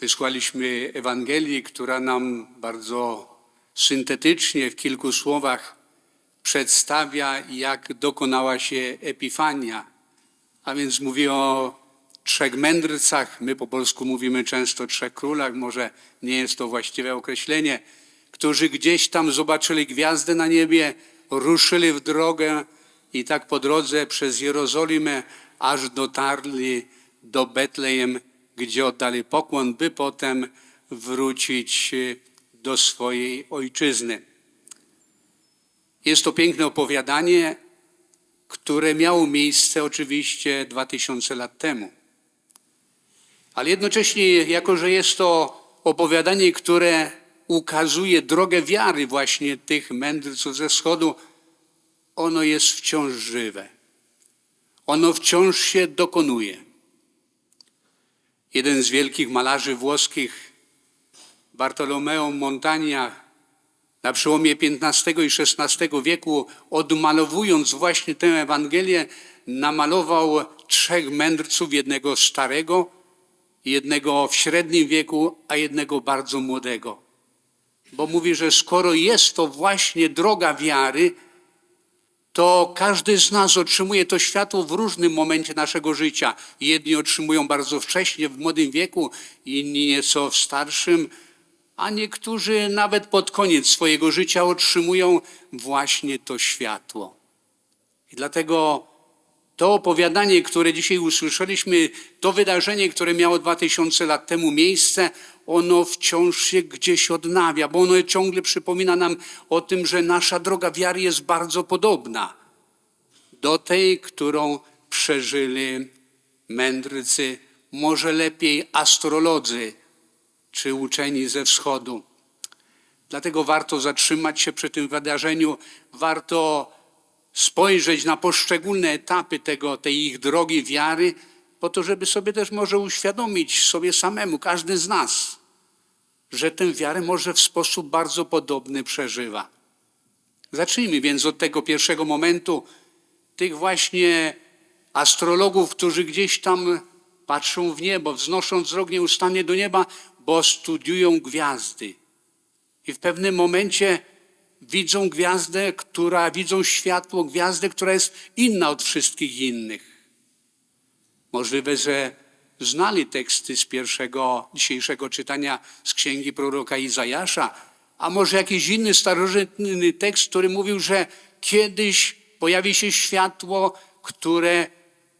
Wysłuchaliśmy Ewangelii, która nam bardzo syntetycznie w kilku słowach przedstawia, jak dokonała się Epifania. A więc mówi o trzech mędrcach, my po polsku mówimy często trzech królach, może nie jest to właściwe określenie, którzy gdzieś tam zobaczyli gwiazdę na niebie, ruszyli w drogę i tak po drodze przez Jerozolimę aż dotarli do Betlejem, gdzie oddali pokłon, by potem wrócić do swojej ojczyzny. Jest to piękne opowiadanie, które miało miejsce oczywiście dwa tysiące lat temu. Ale jednocześnie, jako że jest to opowiadanie, które ukazuje drogę wiary właśnie tych mędrców ze wschodu, ono jest wciąż żywe. Ono wciąż się dokonuje. Jeden z wielkich malarzy włoskich, Bartolomeo Montagna, na przełomie XV i XVI wieku, odmalowując właśnie tę Ewangelię, namalował trzech mędrców, jednego starego, jednego w średnim wieku, a jednego bardzo młodego. Bo mówi, że skoro jest to właśnie droga wiary, to każdy z nas otrzymuje to światło w różnym momencie naszego życia. Jedni otrzymują bardzo wcześnie, w młodym wieku, inni nieco w starszym, a niektórzy nawet pod koniec swojego życia otrzymują właśnie to światło. I dlatego to opowiadanie, które dzisiaj usłyszeliśmy, to wydarzenie, które miało dwa tysiące lat temu miejsce, ono wciąż się gdzieś odnawia, bo ono ciągle przypomina nam o tym, że nasza droga wiary jest bardzo podobna do tej, którą przeżyli mędrcy, może lepiej astrolodzy czy uczeni ze wschodu. Dlatego warto zatrzymać się przy tym wydarzeniu, warto spojrzeć na poszczególne etapy tego, tej ich drogi wiary, po to, żeby sobie też może uświadomić sobie samemu, każdy z nas, że tę wiarę może w sposób bardzo podobny przeżywa. Zacznijmy więc od tego pierwszego momentu, tych właśnie astrologów, którzy gdzieś tam patrzą w niebo, wznoszą wzrok nieustannie do nieba, bo studiują gwiazdy. I w pewnym momencie widzą gwiazdę, która, widzą światło, gwiazdę, która jest inna od wszystkich innych. Możliwe, że znali teksty z pierwszego dzisiejszego czytania z księgi proroka Izajasza, a może jakiś inny starożytny tekst, który mówił, że kiedyś pojawi się światło, które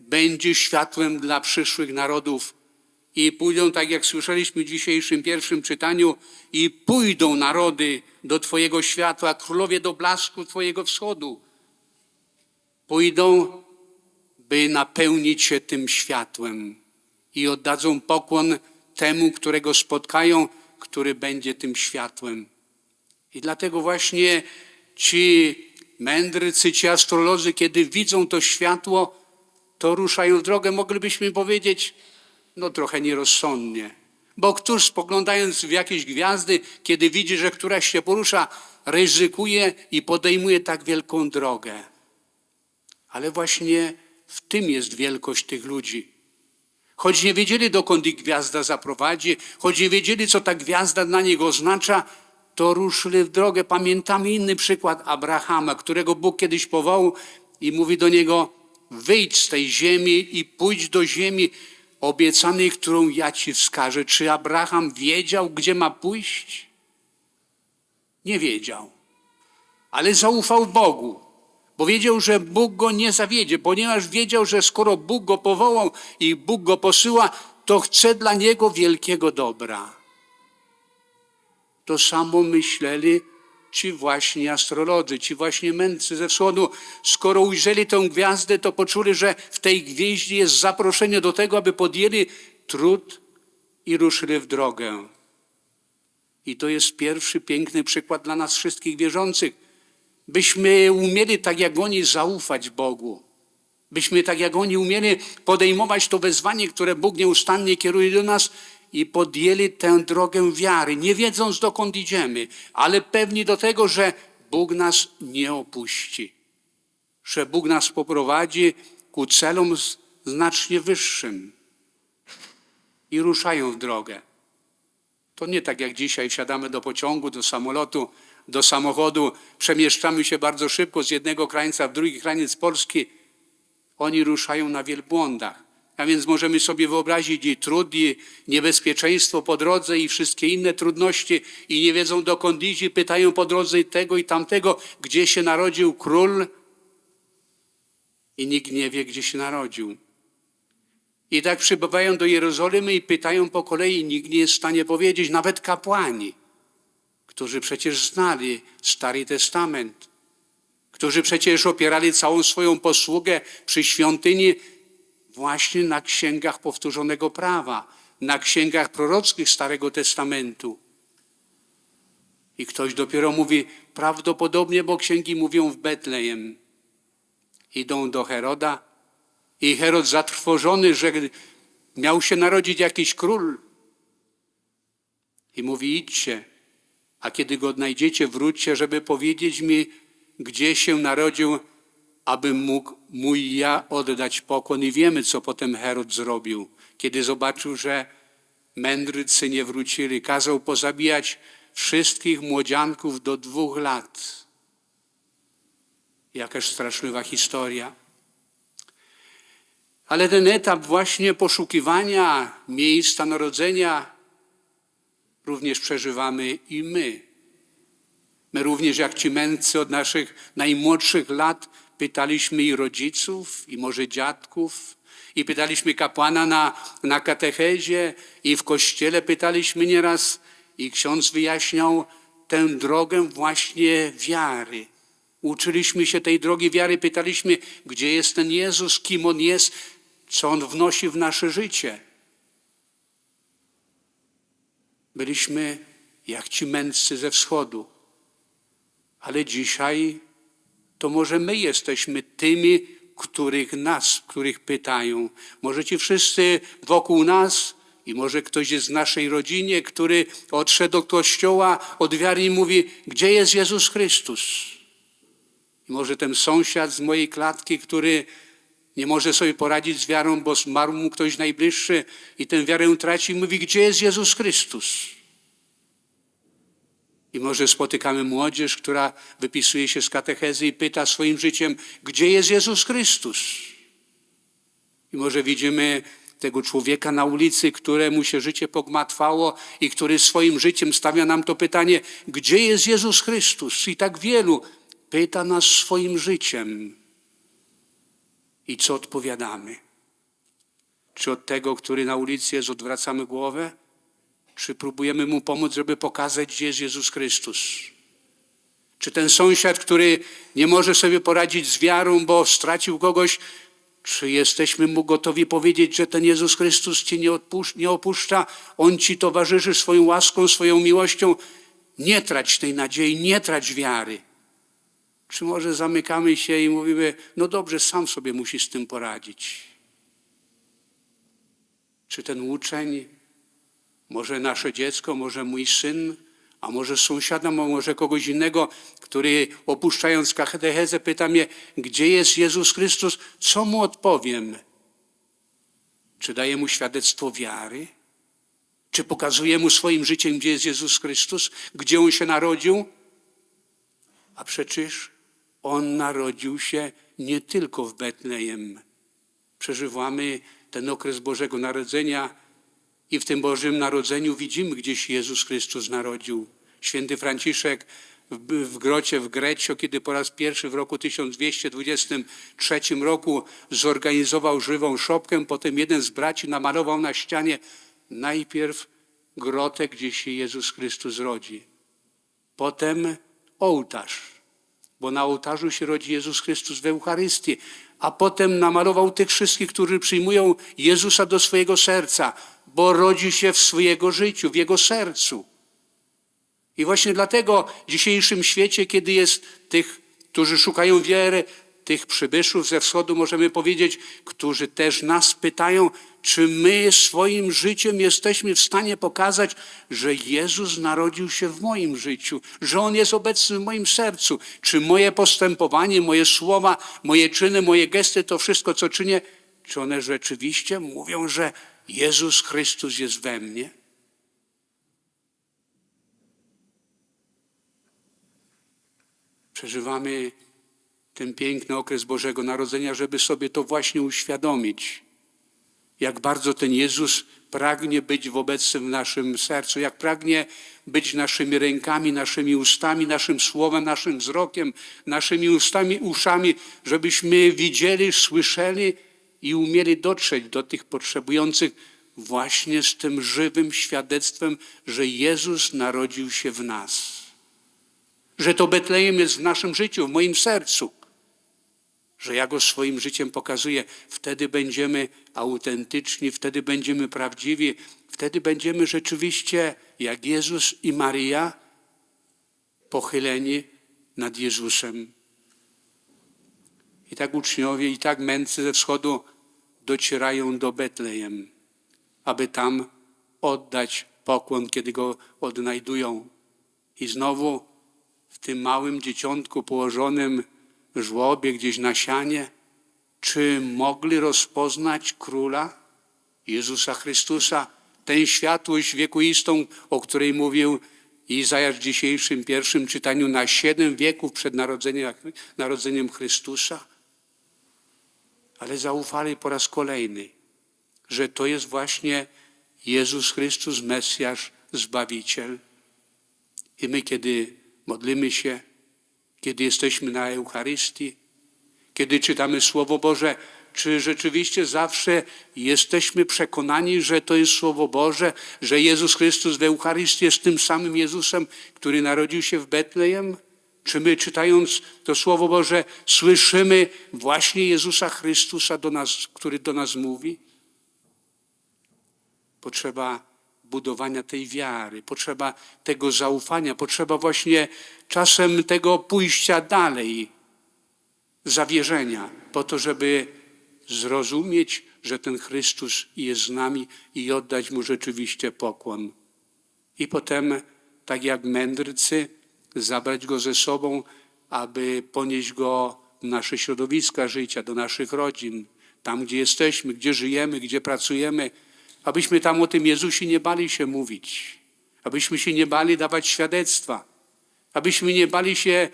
będzie światłem dla przyszłych narodów. I pójdą, tak jak słyszeliśmy w dzisiejszym pierwszym czytaniu, i pójdą narody do Twojego światła, królowie do blasku Twojego wschodu. Pójdą, by napełnić się tym światłem i oddadzą pokłon temu, którego spotkają, który będzie tym światłem. I dlatego właśnie ci mędrcy, ci astrolodzy, kiedy widzą to światło, to ruszają w drogę. Moglibyśmy powiedzieć, no trochę nierozsądnie. Bo któż spoglądając w jakieś gwiazdy, kiedy widzi, że któraś się porusza, ryzykuje i podejmuje tak wielką drogę. Ale właśnie w tym jest wielkość tych ludzi. Choć nie wiedzieli, dokąd ich gwiazda zaprowadzi, choć nie wiedzieli, co ta gwiazda dla nich oznacza, to ruszyli w drogę. Pamiętamy inny przykład Abrahama, którego Bóg kiedyś powołał i mówi do niego: wyjdź z tej ziemi i pójdź do ziemi obiecanej, którą ja ci wskażę. Czy Abraham wiedział, gdzie ma pójść? Nie wiedział, ale zaufał Bogu, bo wiedział, że Bóg go nie zawiedzie, ponieważ wiedział, że skoro Bóg go powołał i Bóg go posyła, to chce dla niego wielkiego dobra. To samo myśleli ci właśnie astrolodzy, ci właśnie mędrcy ze wschodu. Skoro ujrzeli tę gwiazdę, to poczuli, że w tej gwieździe jest zaproszenie do tego, aby podjęli trud i ruszyli w drogę. I to jest pierwszy piękny przykład dla nas wszystkich wierzących. Byśmy umieli tak jak oni zaufać Bogu. Byśmy tak jak oni umieli podejmować to wezwanie, które Bóg nieustannie kieruje do nas i podjęli tę drogę wiary, nie wiedząc dokąd idziemy, ale pewni do tego, że Bóg nas nie opuści, że Bóg nas poprowadzi ku celom znacznie wyższym. I ruszają w drogę. To nie tak jak dzisiaj wsiadamy do pociągu, do samolotu, do samochodu, przemieszczamy się bardzo szybko z jednego krańca w drugi kraniec Polski. Oni ruszają na wielbłądach. A więc możemy sobie wyobrazić i trud, i niebezpieczeństwo po drodze, i wszystkie inne trudności, i nie wiedzą dokąd iść, i pytają po drodze tego i tamtego, gdzie się narodził król, i nikt nie wie, gdzie się narodził. I tak przybywają do Jerozolimy i pytają po kolei, nikt nie jest w stanie powiedzieć, nawet kapłani, którzy przecież znali Stary Testament, którzy przecież opierali całą swoją posługę przy świątyni właśnie na księgach powtórzonego prawa, na księgach prorockich Starego Testamentu. I ktoś dopiero mówi, prawdopodobnie, bo księgi mówią w Betlejem. Idą do Heroda i Herod zatrwożony, że miał się narodzić jakiś król. I mówi, idźcie, a kiedy go odnajdziecie, wróćcie, żeby powiedzieć mi, gdzie się narodził, abym mógł mój ja oddać pokłon. I wiemy, co potem Herod zrobił, kiedy zobaczył, że mędrcy nie wrócili. Kazał pozabijać wszystkich młodzianków do dwóch lat. Jakaż straszliwa historia. Ale ten etap właśnie poszukiwania miejsca narodzenia również przeżywamy i my. My również, jak ci mędrcy od naszych najmłodszych lat, pytaliśmy i rodziców, i może dziadków, i pytaliśmy kapłana na, na katechezie, i w kościele pytaliśmy nieraz, i ksiądz wyjaśniał tę drogę właśnie wiary. Uczyliśmy się tej drogi wiary, pytaliśmy, gdzie jest ten Jezus, kim On jest, co On wnosi w nasze życie. Byliśmy jak ci mędrcy ze wschodu, ale dzisiaj to może my jesteśmy tymi, których nas, których pytają. Może ci wszyscy wokół nas i może ktoś jest w naszej rodzinie, który odszedł do kościoła od wiary i mówi, gdzie jest Jezus Chrystus? I może ten sąsiad z mojej klatki, który nie może sobie poradzić z wiarą, bo zmarł mu ktoś najbliższy i tę wiarę traci, mówi, gdzie jest Jezus Chrystus? I może spotykamy młodzież, która wypisuje się z katechezy i pyta swoim życiem, gdzie jest Jezus Chrystus? I może widzimy tego człowieka na ulicy, któremu się życie pogmatwało i który swoim życiem stawia nam to pytanie, gdzie jest Jezus Chrystus? I tak wielu pyta nas swoim życiem. I co odpowiadamy? Czy od tego, który na ulicy jest, odwracamy głowę? Czy próbujemy mu pomóc, żeby pokazać, gdzie jest Jezus Chrystus? Czy ten sąsiad, który nie może sobie poradzić z wiarą, bo stracił kogoś, czy jesteśmy mu gotowi powiedzieć, że ten Jezus Chrystus ci nie, nie opuszcza, On ci towarzyszy swoją łaską, swoją miłością? Nie trać tej nadziei, nie trać wiary. Czy może zamykamy się i mówimy, no dobrze, sam sobie musi z tym poradzić? Czy ten uczeń, może nasze dziecko, może mój syn, a może sąsiada, a może kogoś innego, który opuszczając katechezę pyta mnie, gdzie jest Jezus Chrystus, co mu odpowiem? Czy daję mu świadectwo wiary? Czy pokazuję mu swoim życiem, gdzie jest Jezus Chrystus, gdzie On się narodził? A przecież On narodził się nie tylko w Betlejem. Przeżywamy ten okres Bożego Narodzenia i w tym Bożym Narodzeniu widzimy, gdzieś Jezus Chrystus narodził. Święty Franciszek w, grocie w Grecio, kiedy po raz pierwszy w roku 1223 roku zorganizował żywą szopkę, potem jeden z braci namalował na ścianie najpierw grotę, gdzie się Jezus Chrystus rodzi. Potem ołtarz, bo na ołtarzu się rodzi Jezus Chrystus w Eucharystii, a potem namalował tych wszystkich, którzy przyjmują Jezusa do swojego serca, bo rodzi się w swojego życiu, w jego sercu. I właśnie dlatego w dzisiejszym świecie, kiedy jest tych, którzy szukają wiary, tych przybyszów ze wschodu, możemy powiedzieć, którzy też nas pytają, czy my swoim życiem jesteśmy w stanie pokazać, że Jezus narodził się w moim życiu, że On jest obecny w moim sercu, czy moje postępowanie, moje słowa, moje czyny, moje gesty, to wszystko, co czynię, czy one rzeczywiście mówią, że Jezus Chrystus jest we mnie. Przeżywamy ten piękny okres Bożego Narodzenia, żeby sobie to właśnie uświadomić, jak bardzo ten Jezus pragnie być obecnym w naszym sercu, jak pragnie być naszymi rękami, naszymi ustami, naszym słowem, naszym wzrokiem, naszymi ustami, uszami, żebyśmy widzieli, słyszeli, i umieli dotrzeć do tych potrzebujących właśnie z tym żywym świadectwem, że Jezus narodził się w nas. Że to Betlejem jest w naszym życiu, w moim sercu że ja go swoim życiem pokazuję, wtedy będziemy autentyczni, wtedy będziemy prawdziwi, wtedy będziemy rzeczywiście jak Jezus i Maria pochyleni nad Jezusem. I tak uczniowie, i tak mędrcy ze wschodu docierają do Betlejem, aby tam oddać pokłon, kiedy go odnajdują. I znowu w tym małym dzieciątku położonym żłobie, gdzieś na sianie, czy mogli rozpoznać króla Jezusa Chrystusa, tę światłość wiekuistą, o której mówił Izajasz w dzisiejszym pierwszym czytaniu na siedem wieków przed narodzeniem, narodzeniem Chrystusa? Ale zaufali po raz kolejny, że to jest właśnie Jezus Chrystus, Mesjasz, Zbawiciel. I my, kiedy modlimy się, kiedy jesteśmy na Eucharystii, kiedy czytamy Słowo Boże, czy rzeczywiście zawsze jesteśmy przekonani, że to jest Słowo Boże, że Jezus Chrystus w Eucharystii jest tym samym Jezusem, który narodził się w Betlejem? Czy my czytając to Słowo Boże słyszymy właśnie Jezusa Chrystusa, do nas, który do nas mówi? Potrzeba budowania tej wiary, potrzeba tego zaufania, potrzeba właśnie czasem tego pójścia dalej, zawierzenia, po to, żeby zrozumieć, że ten Chrystus jest z nami i oddać Mu rzeczywiście pokłon. I potem, tak jak mędrcy, zabrać Go ze sobą, aby ponieść Go w nasze środowiska życia, do naszych rodzin, tam gdzie jesteśmy, gdzie żyjemy, gdzie pracujemy, abyśmy tam o tym Jezusie nie bali się mówić, abyśmy się nie bali dawać świadectwa, abyśmy nie bali się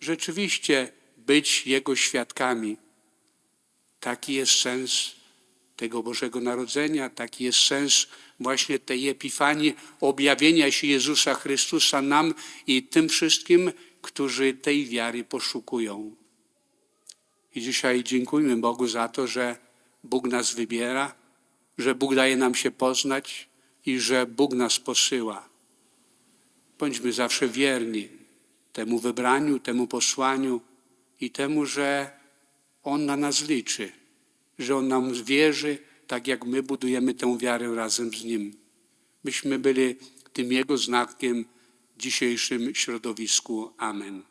rzeczywiście być Jego świadkami. Taki jest sens tego Bożego Narodzenia, taki jest sens właśnie tej epifanii, objawienia się Jezusa Chrystusa nam i tym wszystkim, którzy tej wiary poszukują. I dzisiaj dziękujmy Bogu za to, że Bóg nas wybiera, że Bóg daje nam się poznać i że Bóg nas posyła. Bądźmy zawsze wierni temu wybraniu, temu posłaniu i temu, że On na nas liczy, że On nam wierzy, tak jak my budujemy tę wiarę razem z Nim. Byśmy byli tym Jego znakiem w dzisiejszym środowisku. Amen.